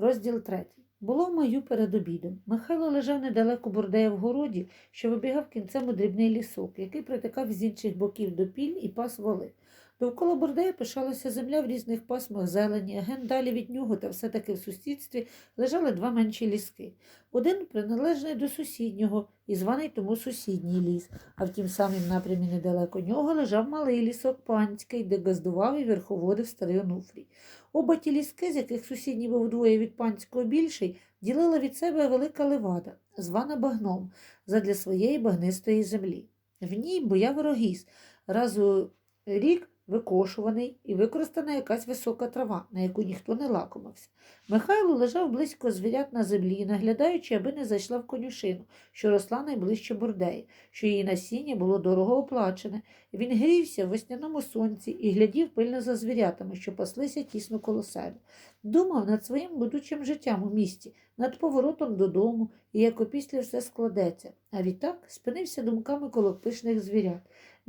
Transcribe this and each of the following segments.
Розділ третій. Було в мою перед обідом. Михайло лежав недалеко бурдея в городі, що вибігав кінцем у дрібний лісок, який притикав з інших боків до піль і пас воли. Довкола бурдея пишалася земля в різних пасмах зелені, ген далі від нього та все-таки в сусідстві лежали два менші ліски. Один приналежний до сусіднього і званий тому сусідній ліс, а в тім самім напрямі недалеко нього лежав малий лісок панський, де газдував і верховодив старий Онуфрій. Оба ті ліски, з яких сусідній був вдвоє від панського більший, ділила від себе велика левада, звана багном, задля своєї багнистої землі. В ній бояв рогіз, раз у рік викошуваний і використана якась висока трава, на яку ніхто не лакомився. Михайло лежав близько звірят на землі, наглядаючи, аби не зайшла в конюшину, що росла найближче бурдеї, що її насіння було дорого оплачене. Він грівся в весняному сонці і глядів пильно за звірятами, що паслися тісно коло себе. Думав над своїм будучим життям у місті, над поворотом додому, і як опісля все складеться. А відтак спинився думками коло пишних звірят.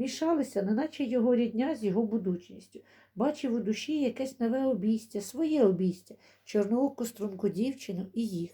Мішалися, неначе його рідня з його будучністю. Бачив у душі якесь нове обійстя, своє обійстя, чорнооку струнку дівчину і їх.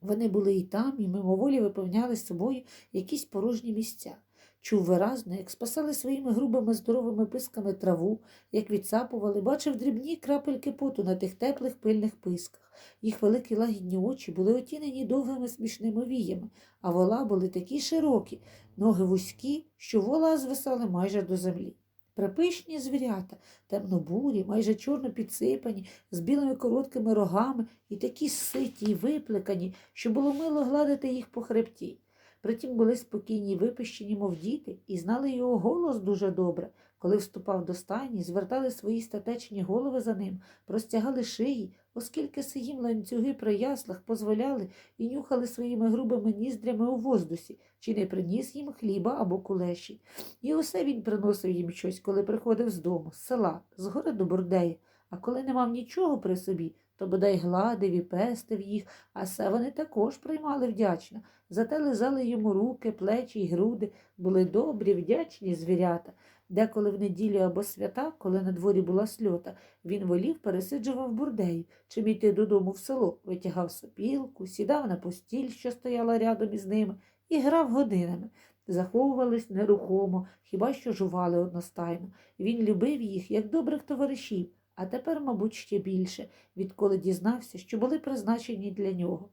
Вони були і там, і мимоволі виповняли собою якісь порожні місця. Чув виразно, як спасали своїми грубими здоровими писками траву, як відсапували, бачив дрібні крапельки поту на тих теплих пильних писках. Їх великі лагідні очі були отінені довгими смішними віями, а вола були такі широкі, ноги вузькі, що вола звисали майже до землі. Припишні звірята, темнобурі, майже чорно підсипані, з білими короткими рогами і такі ситі й виплекані, що було мило гладити їх по хребті. Притім були спокійні випищені, мов діти, і знали його голос дуже добре. Коли вступав до стайні, звертали свої статечні голови за ним, простягали шиї, оскільки сиїм ланцюги при яслах позволяли і нюхали своїми грубими ніздрями у воздусі, чи не приніс їм хліба або кулеші. І усе він приносив їм щось, коли приходив з дому, з села, з гори до бурдеї. А коли не мав нічого при собі, то бодай гладив і пестив їх, а все вони також приймали вдячно. Зате лизали йому руки, плечі й груди, були добрі, вдячні звірята. Деколи в неділю або свята, коли на дворі була сльота, він волів пересиджував бурдею, чим йти додому в село, витягав сопілку, сідав на постіль, що стояла рядом із ними, і грав годинами. Заховувались нерухомо, хіба що жували одностайно. Він любив їх, як добрих товаришів, а тепер, мабуть, ще більше, відколи дізнався, що були призначені для нього.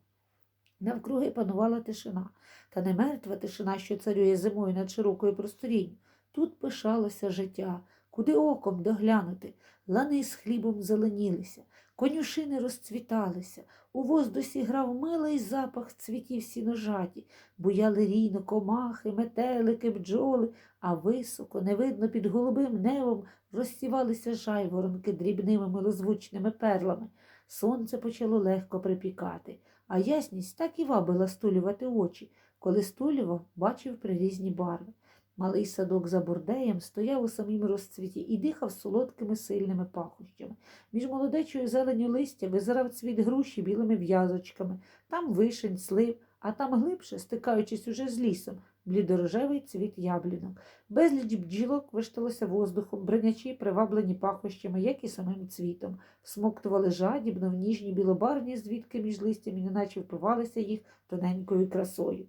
Навкруги панувала тишина, та не мертва тишина, що царює зимою над широкою просторінню. Тут пишалося життя, куди оком доглянути, лани з хлібом зеленілися, конюшини розцвіталися, у воздусі грав милий запах цвітів сіножаті, буяли рійно комахи, метелики, бджоли, а високо, невидно під голубим небом, розсівалися жайворонки дрібними милозвучними перлами. Сонце почало легко припікати, а ясність так і вабила стулювати очі, коли стулював, бачив прирізні барви. Малий садок за бурдеєм стояв у самім розцвіті і дихав солодкими сильними пахощами. Між молодечою зеленю листя визирав цвіт груші білими в'язочками, там вишень, слив, а там глибше, стикаючись уже з лісом, блідорожевий цвіт яблінок. Безліч бджілок вишталося воздухом, бринячі, приваблені пахощами, як і самим цвітом, всмоктували жадібно в ніжні білобарні звідки між листями, неначе впивалися їх тоненькою красою.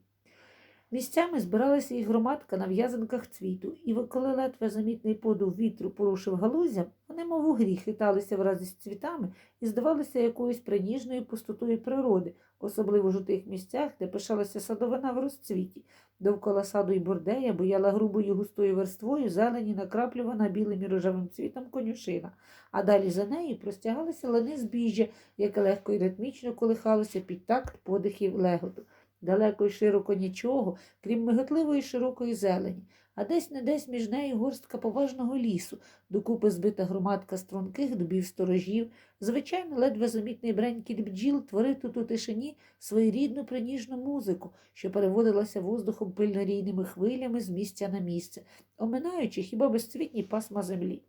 Місцями збиралася і громадка на в'язанках цвіту, і коли ледве замітний подув вітру порушив галузям, вони, мов у грі, хиталися вразі з цвітами і здавалися якоюсь приніжною пустотою природи, особливо ж у тих місцях, де пишалася садовина в розцвіті. Довкола саду й бордея бояла грубою густою верствою зелені, накраплювана білим і рожевим цвітом конюшина, а далі за нею простягалися лани збіжжя, яке легко і ритмічно колихалося під такт подихів леготу. Далеко й широко нічого, крім миготливої широкої зелені, а десь не десь між нею горстка поважного лісу, докупи збита громадка струнких дубів сторожів, звичайно, ледве замітний бренькіт бджіл творив тут у тишині своєрідну приніжну музику, що переводилася воздухом пильнорійними хвилями з місця на місце, оминаючи хіба безцвітні пасма землі.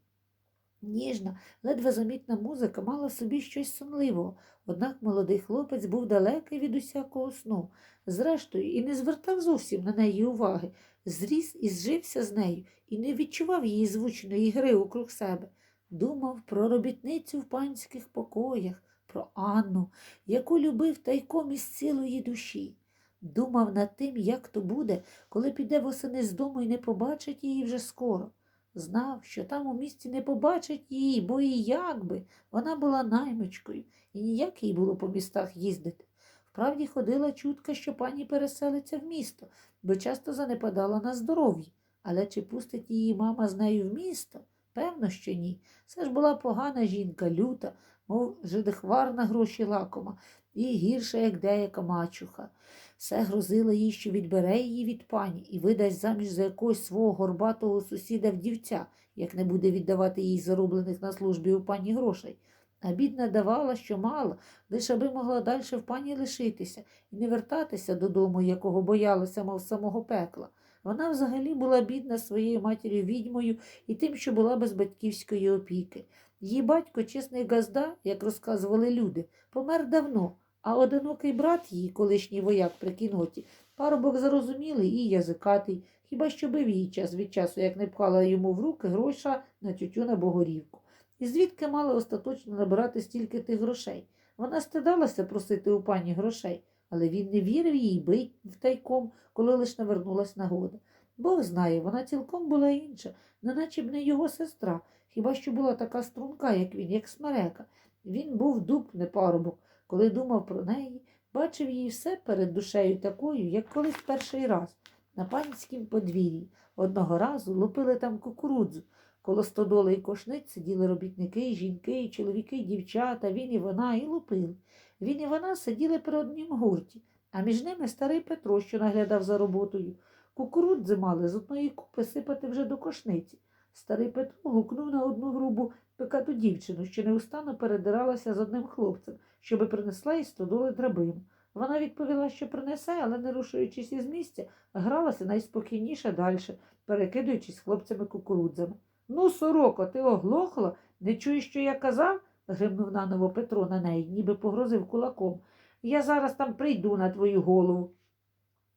Ніжна, ледве замітна музика мала собі щось сонливого, однак молодий хлопець був далекий від усякого сну. Зрештою, і не звертав зовсім на неї уваги, зріс і зжився з нею і не відчував її звучної гри округ себе. Думав про робітницю в панських покоях, про Анну, яку любив тайком із цілої душі. Думав над тим, як то буде, коли піде восени з дому і не побачить її вже скоро. Знав, що там у місті не побачить її, бо і як би вона була наймичкою, і ніяк їй було по містах їздити. Вправді ходила чутка, що пані переселиться в місто, бо часто занепадала на здоров'ї. Але чи пустить її мама з нею в місто? Певно, що ні. Це ж була погана жінка, люта, мов жидихвар на гроші лакома, і гірша, як деяка мачуха. Все грозило їй, що відбере її від пані і видасть заміж за якогось свого горбатого сусіда вдівця, як не буде віддавати їй зароблених на службі у пані грошей. А бідна давала, що мало, лише аби могла далі в пані лишитися і не вертатися додому, якого боялася, мов самого пекла. Вона взагалі була бідна своєю матір'ю відьмою і тим, що була без батьківської опіки. Її батько, чесний газда, як розказували люди, помер давно, а одинокий брат її, колишній вояк при кіноті, парубок зарозумілий і язикатий, хіба що бив її час від часу, як не пхала йому в руки гроша на тютю на богорівку. І звідки мала остаточно набирати стільки тих грошей? Вона стидалася просити у пані грошей, але він не вірив їй бить втайком, коли лиш навернулась нагода. Бог знає, вона цілком була інша, неначе б не його сестра, хіба що була така струнка, як він, як смерека. Він був дуб, не парубок. Коли думав про неї, бачив її все перед душею такою, як колись перший раз, на панськім подвір'ї. Одного разу лупили там кукурудзу. Коло стодоли і кошниць сиділи робітники, жінки, чоловіки, дівчата, він і вона, і лупили. Він і вона сиділи при однім гурті, а між ними старий Петро, що наглядав за роботою. Кукурудзи мали з одної купи сипати вже до кошниці. Старий Петро гукнув на одну грубу пекату дівчину, що неустанно передиралася з одним хлопцем, щоби принесла із стодоли драбину. Вона відповіла, що принесе, але, не рушуючись із місця, гралася найспокійніше далі, перекидуючись хлопцями кукурудзами. Ну, сороко, ти оглохла? Не чуєш, що я казав? гримнув наново Петро на неї, ніби погрозив кулаком. Я зараз там прийду на твою голову.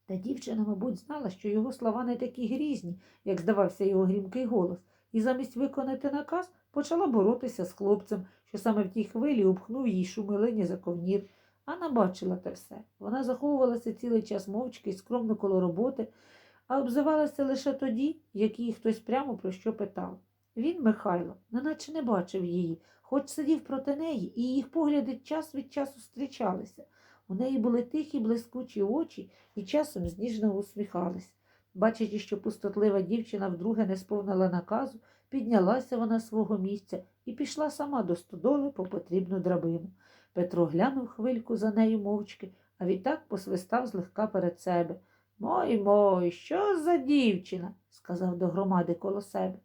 Та дівчина, мабуть, знала, що його слова не такі грізні, як здавався його грімкий голос, і замість виконати наказ почала боротися з хлопцем, що саме в тій хвилі обхнув їй шумилині за ковнір. Анна бачила те все. Вона заховувалася цілий час мовчки і скромно коло роботи, а обзивалася лише тоді, як її хтось прямо про що питав. Він, Михайло, неначе не бачив її, хоч сидів проти неї, і їх погляди час від часу зустрічалися. У неї були тихі, блискучі очі і часом зніжно усміхались. Бачачи, що пустотлива дівчина вдруге не сповнила наказу, піднялася вона з свого місця і пішла сама до стодоли по потрібну драбину. Петро глянув хвильку за нею мовчки, а відтак посвистав злегка перед себе. Мой мой, що за дівчина? сказав до громади коло себе.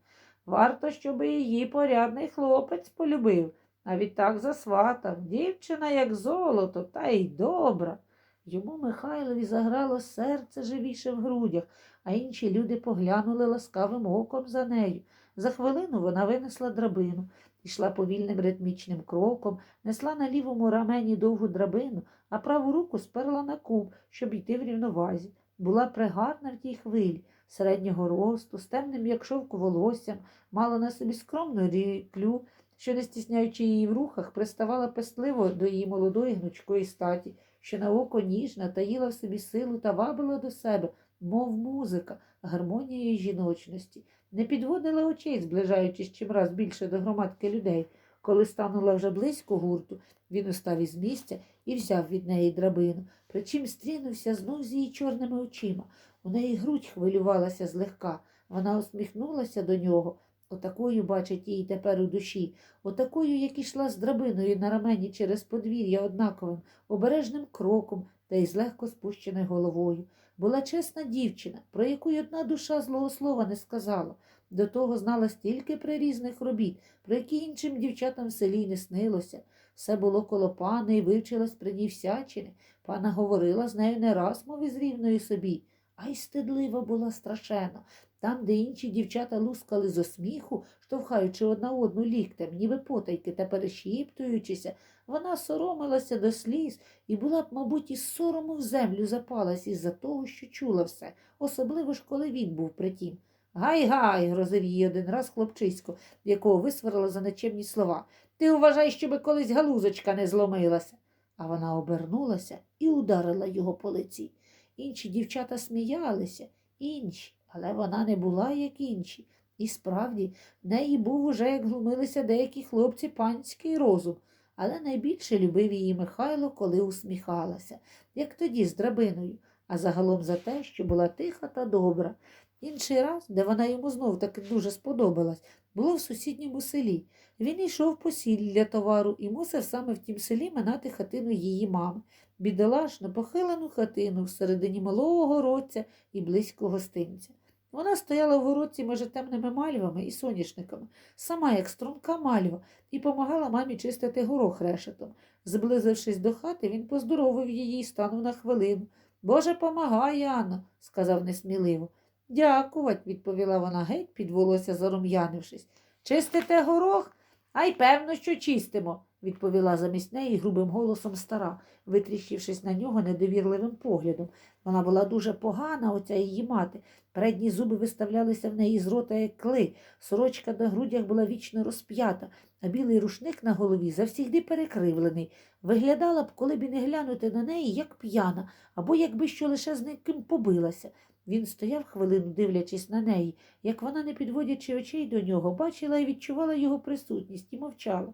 Варто, щоб її порядний хлопець полюбив, а відтак засватав. Дівчина, як золото, та й добра. Йому Михайлові заграло серце живіше в грудях, а інші люди поглянули ласкавим оком за нею. За хвилину вона винесла драбину, йшла повільним ритмічним кроком, несла на лівому рамені довгу драбину, а праву руку сперла на куб, щоб йти в рівновазі. Була пригарна в тій хвилі, середнього росту, з темним, як шовк волоссям, мала на собі скромну ріклю, що, не стісняючи її в рухах, приставала пестливо до її молодої гнучкої статі, що на око ніжна, таїла в собі силу та вабила до себе, мов музика, гармонією жіночності, не підводила очей, зближаючись чимраз більше до громадки людей. Коли станула вже близько гурту, він устав із місця і взяв від неї драбину, причим стрінувся знов з її чорними очима. У неї грудь хвилювалася злегка. Вона усміхнулася до нього. Отакою бачить її тепер у душі, отакою, як ішла з драбиною на рамені через подвір'я однаковим, обережним кроком та й з легко спущеною головою. Була чесна дівчина, про яку й одна душа злого слова не сказала. До того знала стільки прирізних робіт, про які іншим дівчатам в селі не снилося. Все було коло пани і вивчилась при ній всячини. Пана говорила з нею не раз, мов із рівною собі, а й стидлива була страшенно. Там, де інші дівчата лускали зо сміху, штовхаючи одна одну ліктем, ніби потайки та перешіптуючися, вона соромилася до сліз і була б, мабуть, із сорому в землю запалась із-за того, що чула все, особливо ж, коли він був притім. Гай, гай, грозив її один раз хлопчисько, якого висварила за нечемні слова. Ти вважай, щоби колись галузочка не зломилася. А вона обернулася і ударила його по лиці. Інші дівчата сміялися, інші, але вона не була, як інші. І справді, в неї був уже, як глумилися деякі хлопці, панський розум, але найбільше любив її Михайло, коли усміхалася, як тоді з драбиною, а загалом за те, що була тиха та добра. Інший раз, де вона йому знов таки дуже сподобалась, було в сусідньому селі. Він йшов по сіль для товару і мусив саме в тім селі минати хатину її мами, бідолашну, похилену хатину всередині малого городця і близько гостинця. Вона стояла в городці між темними мальвами і соняшниками, сама як струнка мальва, і помагала мамі чистити горох решетом. Зблизившись до хати, він поздоровив її і станув на хвилину. Боже, помагай, Анно, сказав несміливо. Дякувать, відповіла вона геть, під волосся зарум'янившись. Чистите горох? А й певно, що чистимо, відповіла замість неї грубим голосом стара, витріщившись на нього недовірливим поглядом. Вона була дуже погана, оця її мати. Передні зуби виставлялися в неї з рота, як кли, сорочка на грудях була вічно розп'ята, а білий рушник на голові завсігди перекривлений. Виглядала б, коли б і не глянути на неї, як п'яна, або якби що лише з ним побилася. Він стояв хвилину, дивлячись на неї, як вона, не підводячи очей до нього, бачила і відчувала його присутність і мовчала.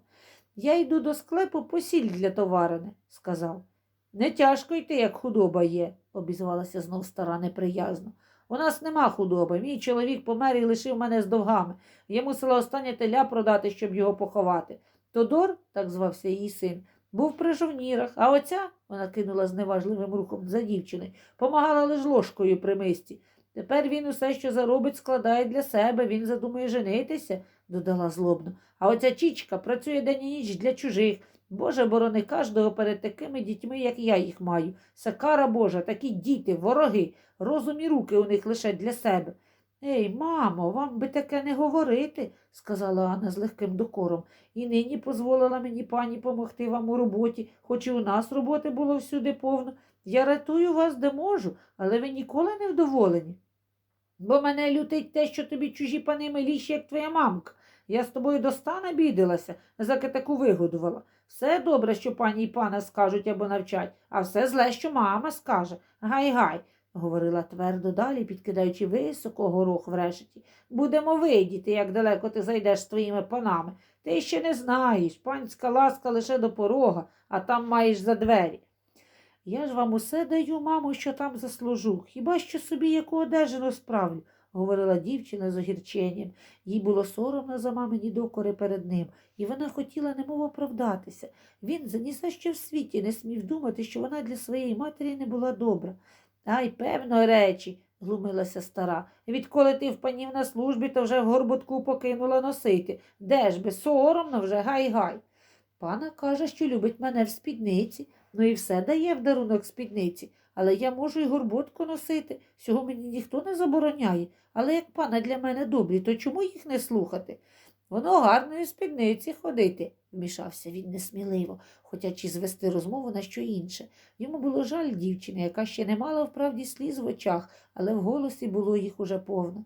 Я йду до склепу посіль для товарини, сказав. Не тяжко йти, як худоба є, обізвалася знов стара неприязно. У нас нема худоби. Мій чоловік помер і лишив мене з довгами. Я мусила останнє теля продати, щоб його поховати. Тодор, так звався її син, був при жовнірах, а оця, вона кинула зневажливим рухом за дівчиною, помагала лиш ложкою при мисці. Тепер він усе, що заробить, складає для себе, він задумує женитися, додала злобно. А оця чічка працює день і ніч для чужих. Боже борони кожного перед такими дітьми, як я їх маю. Сакара Божа, такі діти, вороги, розум і руки у них лише для себе. Ей, мамо, вам би таке не говорити, сказала Анна з легким докором. І нині дозволила мені пані помогти вам у роботі, хоч і у нас роботи було всюди повно. Я рятую вас, де можу, але ви ніколи не вдоволені. Бо мене лютить те, що тобі чужі пани миліші, як твоя мамка. Я з тобою до стана бідилася, заки таку вигодувала. Все добре, що пані й пана скажуть або навчать, а все зле, що мама скаже. Гай-гай, говорила твердо далі, підкидаючи високо горох в решеті. Будемо видіти, як далеко ти зайдеш з твоїми панами. Ти ще не знаєш. Панська ласка лише до порога, а там маєш за двері. Я ж вам усе даю, мамо, що там заслужу. Хіба що собі яку одежину справлю, говорила дівчина з огірченням. Їй було соромно за мамині докори перед ним, і вона хотіла немов оправдатися. Він ні за що в світі не смів думати, що вона для своєї матері не була добра. Ай, певно, речі, глумилася стара. Відколи ти в панів на службі, то вже в горбутку покинула носити. Де ж би, соромно вже, гай-гай. Пана каже, що любить мене в спідниці, ну і все дає в дарунок спідниці, але я можу й горботку носити, цього мені ніхто не забороняє. Але як пана для мене добрі, то чому їх не слухати? Воно гарної спідниці ходити, вмішався він несміливо, хотячи звести розмову на що інше. Йому було жаль дівчини, яка ще не мала вправді сліз в очах, але в голосі було їх уже повно.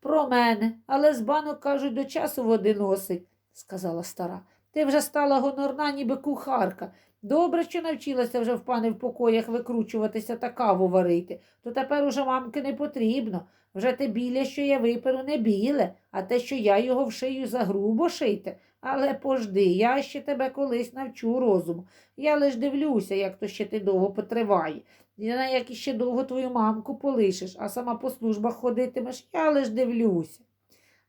Про мене, але з банок, кажуть, до часу води носить, сказала стара. Ти вже стала гонорна, ніби кухарка. Добре, що навчилася вже в пани в покоях викручуватися та каву варити, то тепер уже мамки не потрібно. Вже те біле, що я виперу, не біле, а те, що я його вшию за грубо шийте. Але пожди, я ще тебе колись навчу розуму. Я лиш дивлюся, як то ще ти довго потриває. І на як іще довго твою мамку полишиш, а сама по службах ходитимеш, я лиш дивлюся.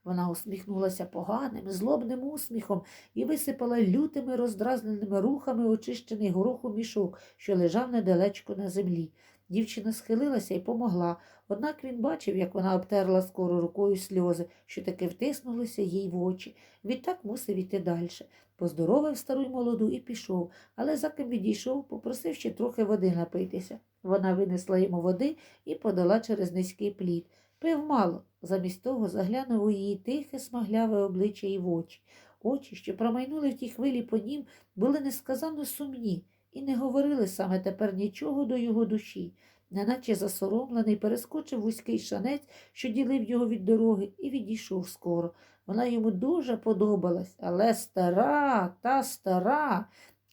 Вона усміхнулася поганим, злобним усміхом і висипала лютими роздразненими рухами очищений гороху мішок, що лежав недалечко на землі. Дівчина схилилася і помогла, однак він бачив, як вона обтерла скоро рукою сльози, що таки втиснулися їй в очі. Відтак мусив іти далі. Поздоровив стару й молоду і пішов, але за ким відійшов, попросив ще трохи води напитися. Вона винесла йому води і подала через низький плід. Пив мало, замість того заглянув у її тихе, смагляве обличчя і в очі. Очі, що промайнули в тій хвилі по нім, були несказанно сумні і не говорили саме тепер нічого до його душі. неначе засоромлений, перескочив вузький шанець, що ділив його від дороги, і відійшов скоро. Вона йому дуже подобалась, але стара та стара.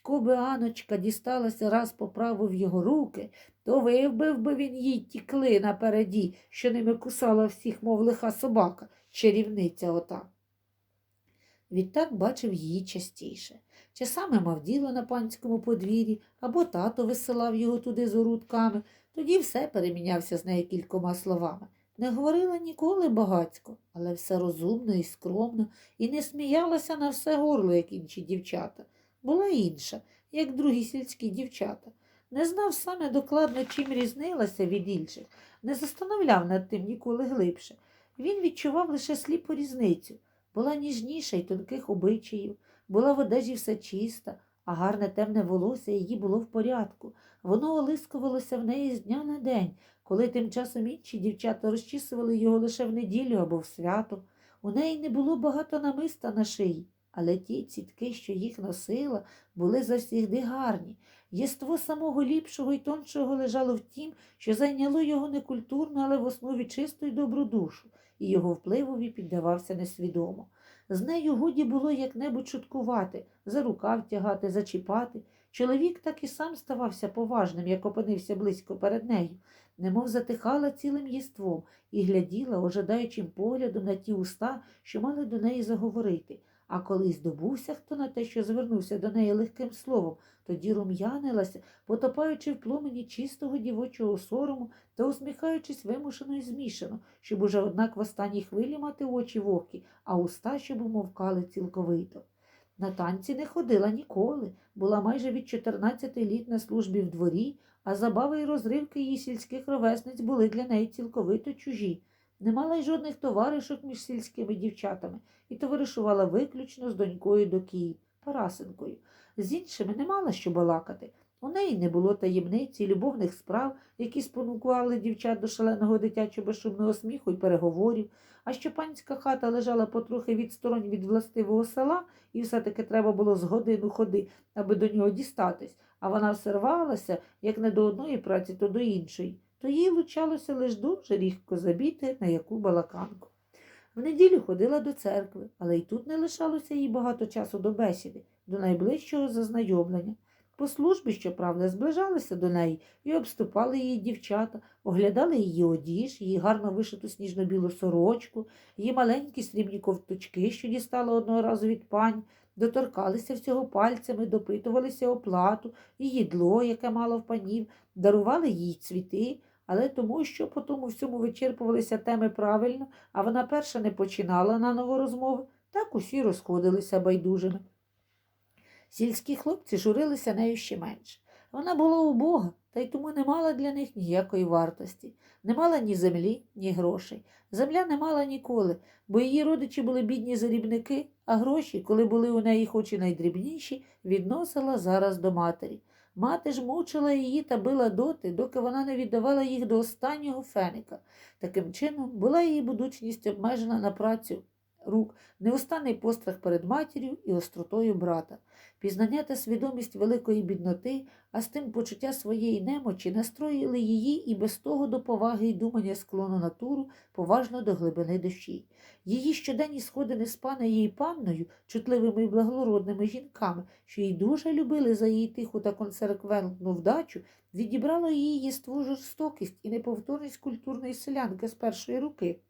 Коби Аночка дісталася раз по праву в його руки, то вивбив би він їй ті кли напереді, що ними кусала всіх, мов лиха собака, чарівниця ота. Відтак бачив її частіше. Часами мав діло на панському подвір'ї, або тато висилав його туди з орудками, тоді все перемінявся з нею кількома словами. Не говорила ніколи багацько, але все розумно і скромно, і не сміялася на все горло, як інші дівчата. Була інша, як другі сільські дівчата. Не знав саме докладно, чим різнилася від інших, не застановляв над тим ніколи глибше. Він відчував лише сліпу різницю. Була ніжніша й тонких обичаїв, була в одежі все чиста, а гарне темне волосся її було в порядку. Воно олискувалося в неї з дня на день, коли тим часом інші дівчата розчісували його лише в неділю або в свято. У неї не було багато намиста на шиї, але ті цітки, що їх носила, були завсігди гарні. Єство самого ліпшого і тоншого лежало в тім, що зайняло його не культурно, але в основі чисту й добру душу, і його впливові піддавався несвідомо. З нею годі було як-небудь шуткувати, за рукав тягати, зачіпати. Чоловік так і сам ставався поважним, як опинився близько перед нею, немов затихала цілим єством і гляділа, ожидаючим поглядом на ті уста, що мали до неї заговорити. А коли здобувся хто на те, що звернувся до неї легким словом, тоді рум'янилася, потопаючи в пломені чистого дівочого сорому та усміхаючись вимушено і змішано, щоб уже однак в останній хвилі мати очі вогкі, а уста, щоб умовкали цілковито. На танці не ходила ніколи, була майже від 14 літ на службі в дворі, а забави й розривки її сільських ровесниць були для неї цілковито чужі. Не мала й жодних товаришок між сільськими дівчатами і товаришувала виключно з донькою до Київ, Парасенкою. З іншими не мала що балакати. У неї не було таємниці, любовних справ, які спонукували дівчат до шаленого дитячого безшумного сміху й переговорів, а що панська хата лежала потрохи відсторонь від властивого села, і все-таки треба було з годину ходи, аби до нього дістатись, а вона все рвалася, як не до одної праці, то до іншої, то їй лучалося лише дуже рідко забіти на яку балаканку. В неділю ходила до церкви, але й тут не лишалося їй багато часу до бесіди, до найближчого зазнайомлення. По службі, щоправда, зближалися до неї і обступали її дівчата, оглядали її одіж, її гарно вишиту сніжно-білу сорочку, її маленькі срібні ковточки, що дістала одного разу від пань, доторкалися всього пальцями, допитувалися оплату, і їдло, яке мало в панів, дарували їй цвіти, але тому, що по тому всьому вичерпувалися теми правильно, а вона перша не починала на нову розмову, так усі розходилися байдужими. Сільські хлопці журилися нею ще менше. Вона була убога, та й тому не мала для них ніякої вартості. Не мала ні землі, ні грошей. Земля не мала ніколи, бо її родичі були бідні зарібники, а гроші, коли були у неї хоч і найдрібніші, відносила зараз до матері. Мати ж мучила її та била доти, доки вона не віддавала їх до останнього феника. Таким чином була її будучність обмежена на працю рук, неустанний пострах перед матір'ю і остротою брата. Пізнання та свідомість великої бідноти, а з тим почуття своєї немочі настроїли її і без того до поваги й думання склону натуру поважно до глибини душі. Її щоденні сходини з панею і панною, чутливими і благородними жінками, що її дуже любили за її тиху та консерквентну вдачу, відібрало її єству жорстокість і неповторність культурної селянки з першої руки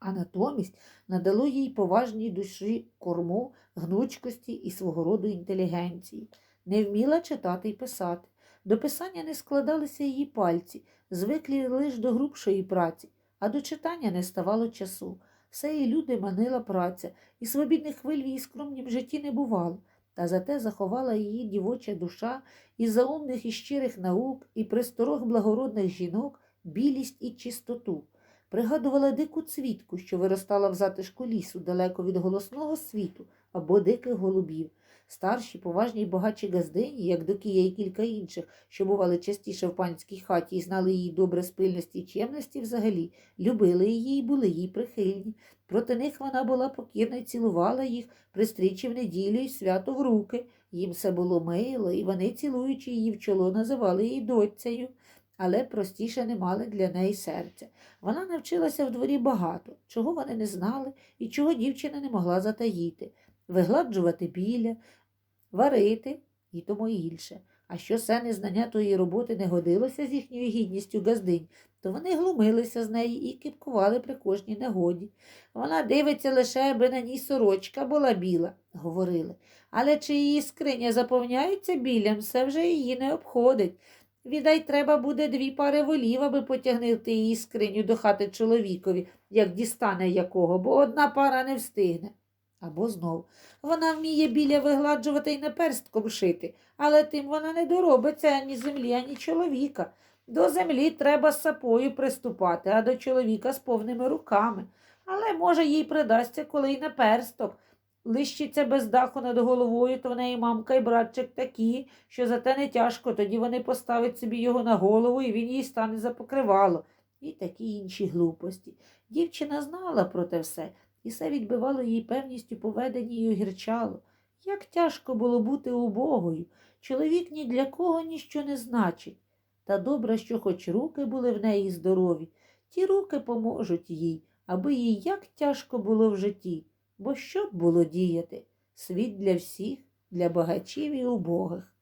а натомість надало їй поважній душі корму, гнучкості і свого роду інтелігенції. Не вміла читати й писати. До писання не складалися її пальці, звиклі лише до грубшої праці, а до читання не ставало часу. Все її люди манила праця, і свобідних хвиль в її скромнім житті не бувало. Та зате заховала її дівоча душа і заумних і щирих наук, і присторог благородних жінок, білість і чистоту пригадувала дику цвітку, що виростала в затишку лісу, далеко від голосного світу або диких голубів. Старші, поважні й багачі газдині, як Докія і кілька інших, що бували частіше в панській хаті і знали її добре з пильності і чемності взагалі, любили її і були їй прихильні. Проти них вона була покірна й цілувала їх, пристрічі в неділю й свято в руки. Їм все було мило, і вони, цілуючи її в чоло, називали її доцею. Але простіше не мали для неї серця. Вона навчилася в дворі багато, чого вони не знали і чого дівчина не могла затаїти вигладжувати біля, варити і тому інше. А що це незнання тої роботи не годилося з їхньою гідністю газдинь, то вони глумилися з неї і кипкували при кожній негоді. Вона дивиться лише, аби на ній сорочка була біла, говорили. Але чи її скриня заповняється білям, все вже її не обходить. Відай, треба буде дві пари волів, аби потягнути її скриню до хати чоловікові, як дістане якого, бо одна пара не встигне. Або знов. Вона вміє біля вигладжувати і наперстком шити, але тим вона не доробиться ані землі, ані чоловіка. До землі треба з сапою приступати, а до чоловіка з повними руками. Але, може, їй придасться, коли й наперсток. Лищиться без даху над головою, то в неї мамка і братчик такі, що зате не тяжко, тоді вони поставять собі його на голову, і він їй стане за покривало. І такі інші глупості. Дівчина знала про те все, і все відбивало їй певністю поведені й огірчало. Як тяжко було бути убогою. Чоловік ні для кого ніщо не значить. Та добре, що хоч руки були в неї здорові, ті руки поможуть їй, аби їй як тяжко було в житті. Бо що б було діяти? Світ для всіх, для багачів і убогих.